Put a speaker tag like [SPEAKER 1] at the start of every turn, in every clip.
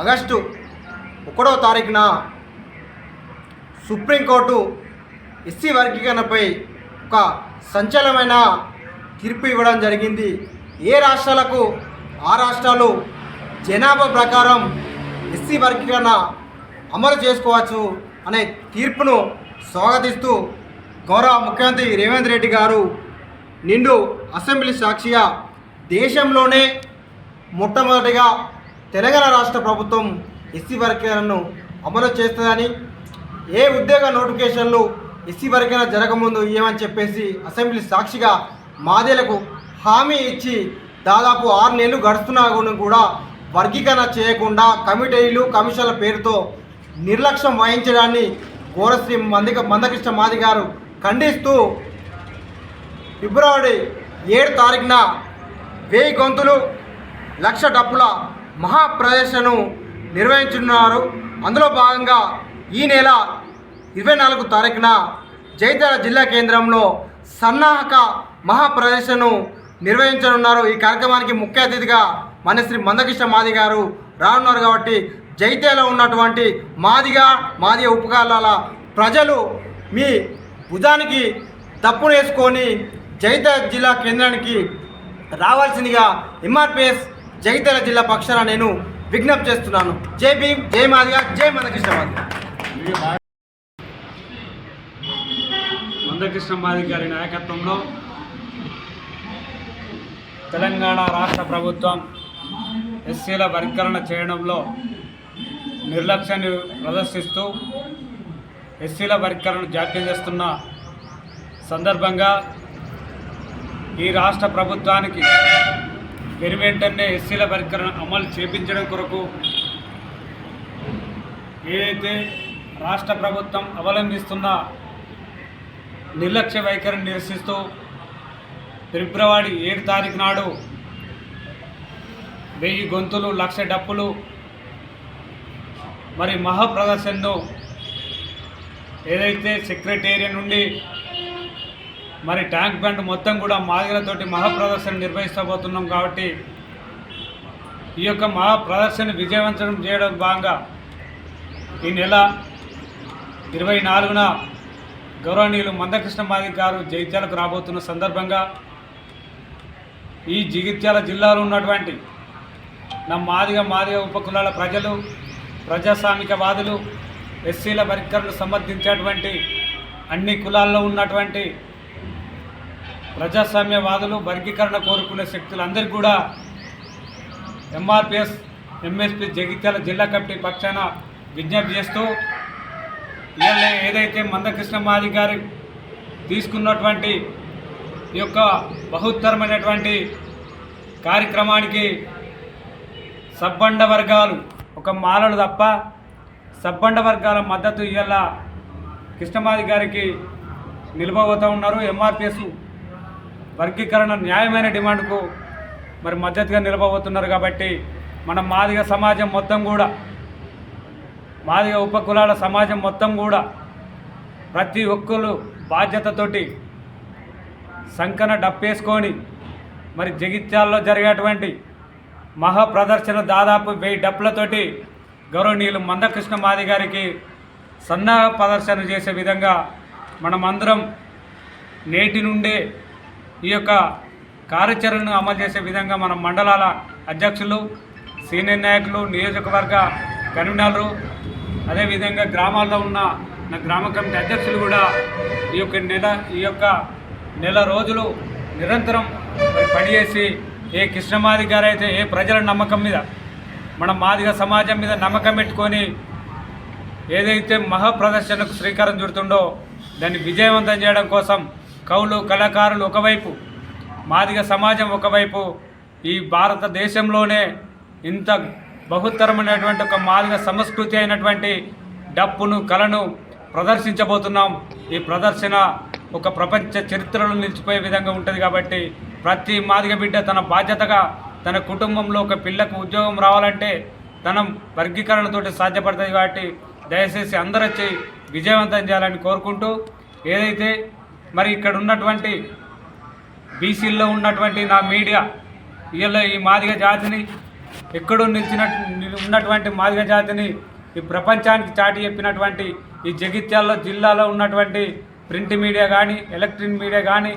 [SPEAKER 1] August ఒకటో తారీఖున supreme court SC వర్గీకరణపై ఒక సంచలనమైన తీర్పు ఇవ్వడం జరిగింది. ఏ రాష్ట్రాలకు ఆ రాష్ట్రాలు జనాభా ప్రకారం ఎస్సీ వర్గీకరణ అమలు చేసుకోవచ్చు అనే తీర్పును స్వాగతిస్తూ గౌరవ ముఖ్యమంత్రి రేవంత్ రెడ్డి గారు నిండు అసెంబ్లీ సాక్షిగా దేశంలోనే మొట్టమొదటిగా తెలంగాణ రాష్ట్ర ప్రభుత్వం ఎస్సీ వర్గీకరణను అమలు చేస్తుందని ఏ ఉద్యోగ నోటిఫికేషన్లు ఎస్సీ వర్గీకరణ జరగముందు ఏమని చెప్పేసి అసెంబ్లీ సాక్షిగా మాదేలకు హామీ ఇచ్చి దాదాపు ఆరు నెలలు గడుస్తున్నా కూడా వర్గీకరణ చేయకుండా కమిటీలు కమిషన్ల పేరుతో నిర్లక్ష్యం వహించడాన్ని గోరశ్రీ మందిక మందకృష్ణ మాది గారు ఖండిస్తూ ఫిబ్రవరి ఏడు తారీఖున వెయ్యి గొంతులు లక్ష డప్పుల మహాప్రదర్శనను నిర్వహించున్నారు అందులో భాగంగా ఈ నెల ఇరవై నాలుగు తారీఖున జైతాల జిల్లా కేంద్రంలో సన్నాహక మహాప్రదర్శనను నిర్వహించనున్నారు. ఈ కార్యక్రమానికి ముఖ్య అతిథిగా మన శ్రీ మందకృష్ణ మాది గారు రానున్నారు కాబట్టి జైతేలో ఉన్నటువంటి మాదిగా మాదిగ ఉపకాలాల ప్రజలు మీ భుజానికి తప్పును వేసుకొని జగిత్యాల జిల్లా కేంద్రానికి రావాల్సిందిగా ఎంఆర్పిఎస్ జగిత్యాల జిల్లా పక్షాన నేను విజ్ఞప్తి చేస్తున్నాను. జై భీమ్ జై మాదిగా జై మందకృష్ణ మాదిగా.
[SPEAKER 2] మందకృష్ణ మాదిగ గారి నాయకత్వంలో తెలంగాణ రాష్ట్ర ప్రభుత్వం ఎస్సీల వర్గీకరణ చేయడంలో నిర్లక్ష్యాన్ని ప్రదర్శిస్తూ ఎస్సీల వర్గీకరణ జాప్యం చేస్తున్న సందర్భంగా ఈ రాష్ట్ర ప్రభుత్వానికి వెను వెంటనే ఎస్సీల వర్గీకరణ అమలు చేపించడం కొరకు ఏదైతే రాష్ట్ర ప్రభుత్వం అవలంబిస్తున్న నిర్లక్ష్య వైఖరిని నిరసిస్తూ ఫిబ్రవరి ఏడు తారీఖు నాడు వెయ్యి గొంతులు లక్ష డప్పులు మరి మహాప్రదర్శనను ఏదైతే సెక్రటేరియట్ నుండి మరి ట్యాంక్ బండ్ మొత్తం కూడా మాదిగలతోటి మహాప్రదర్శన నిర్వహిస్తబోతున్నాం కాబట్టి ఈ యొక్క మహాప్రదర్శన విజయవంతం చేయడం భాగంగా ఈ నెల ఇరవై నాలుగున గౌరవనీయులు మందకృష్ణ మాది గారు జగిత్యాలకు రాబోతున్న సందర్భంగా ఈ జగిత్యాల జిల్లాలో ఉన్నటువంటి నా మాదిగ మాదిగ ఉపకులాల ప్రజలు ప్రజాస్వామికవాదులు ఎస్సీల వర్గీకరణను సమర్థించేటువంటి అన్ని కులాల్లో ఉన్నటువంటి ప్రజాస్వామ్యవాదులు వర్గీకరణ కోరుకునే శక్తులందరికీ కూడా ఎంఆర్పిఎస్ ఎంఎస్పి జగిత్యాల జిల్లా కమిటీ పక్షాన విజ్ఞప్తి చేస్తూ ఇవాళ ఏదైతే మందకృష్ణ మాది గారి తీసుకున్నటువంటి ఈ యొక్క బహుత్తరమైనటువంటి కార్యక్రమానికి సబ్బండ వర్గాలు ఒక మాలలు తప్ప సబ్బండ వర్గాల మద్దతు ఇవాళ కృష్ణమాది గారికి నిలబోతూ ఉన్నారు ఎంఆర్పిఎస్ వర్గీకరణ న్యాయమైన డిమాండ్కు మరి మద్దతుగా నిలబోతున్నారు కాబట్టి మన మాదిగ సమాజం మొత్తం కూడా మాదిగ ఉపకులాల సమాజం మొత్తం కూడా ప్రతి ఒక్కరు బాధ్యతతోటి సంకన డప్పేసుకొని మరి జగిత్యాల్లో జరిగేటువంటి మహా ప్రదర్శన దాదాపు వెయ్యి డప్పులతోటి గౌరవనీయులు మందకృష్ణ మాది గారికి సన్నాహ ప్రదర్శన చేసే విధంగా మనమందరం నేటి నుండే ఈ యొక్క కార్యాచరణను అమలు చేసే విధంగా మన మండలాల అధ్యక్షులు సీనియర్ నాయకులు నియోజకవర్గ కన్వీనర్లు అదేవిధంగా గ్రామాల్లో ఉన్న నా గ్రామ కమిటీ అధ్యక్షులు కూడా ఈ యొక్క నెల ఈ యొక్క నెల రోజులు నిరంతరం పనిచేసి ఏ కృష్ణమాది గారు అయితే ఏ ప్రజల నమ్మకం మీద మన మాదిగ సమాజం మీద నమ్మకం పెట్టుకొని ఏదైతే మహాప్రదర్శనకు శ్రీకారం చుడుతుండో దాన్ని విజయవంతం చేయడం కోసం కవులు కళాకారులు ఒకవైపు మాదిగ సమాజం ఒకవైపు ఈ భారతదేశంలోనే ఇంత బహుత్తరమైనటువంటి ఒక మాదిగ సంస్కృతి అయినటువంటి డప్పును కళను ప్రదర్శించబోతున్నాం. ఈ ప్రదర్శన ఒక ప్రపంచ చరిత్రలో నిలిచిపోయే విధంగా ఉంటుంది కాబట్టి ప్రతి మాదిగ బిడ్డ తన బాధ్యతగా తన కుటుంబంలో ఒక పిల్లకు ఉద్యోగం రావాలంటే తన వర్గీకరణతోటి సాధ్యపడుతుంది కాబట్టి దయచేసి అందరూ వచ్చి విజయవంతం చేయాలని కోరుకుంటూ ఏదైతే మరి ఇక్కడ ఉన్నటువంటి బీసీల్లో ఉన్నటువంటి నా మీడియా వీళ్ళ ఈ మాదిగ జాతిని ఎక్కడో నిలిచిన ఉన్నటువంటి మాదిగ జాతిని ఈ ప్రపంచానికి చాటి చెప్పినటువంటి ఈ జగిత్యాల జిల్లాలో ఉన్నటువంటి ప్రింట్ మీడియా కానీ ఎలక్ట్రిక్ మీడియా కానీ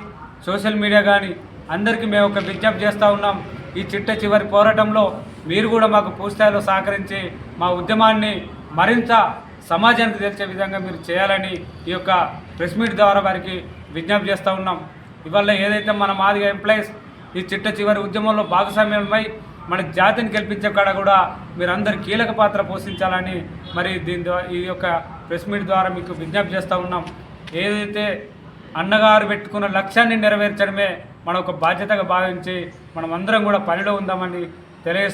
[SPEAKER 2] సోషల్ మీడియా కానీ అందరికీ మేము ఒక విజ్ఞప్తి చేస్తూ ఉన్నాం. ఈ చిట్ట చివరి పోరాటంలో మీరు కూడా మాకు పూర్తిస్థాయిలో సహకరించి మా ఉద్యమాన్ని మరింత సమాజానికి తెలిసే విధంగా మీరు చేయాలని ఈ యొక్క ప్రెస్ మీట్ ద్వారా వారికి విజ్ఞప్తి చేస్తూ ఉన్నాం. ఇవాళ ఏదైతే మన మాదిగా ఎంప్లాయీస్ ఈ చిట్ట చివరి ఉద్యమంలో భాగస్వామ్యమై మన జాతిని గెలిపించే కాడ కూడా మీరందరూ కీలక పాత్ర పోషించాలని మరి దీని ద్వారా ఈ యొక్క ప్రెస్ మీట్ ద్వారా మీకు విజ్ఞప్తి చేస్తూ ఉన్నాం. ఏదైతే అన్నగారు పెట్టుకున్న లక్ష్యాన్ని నెరవేర్చడమే మన ఒక బాధ్యతగా భావించి మనం అందరం కూడా పనిలో ఉందామని తెలియజేస్తూ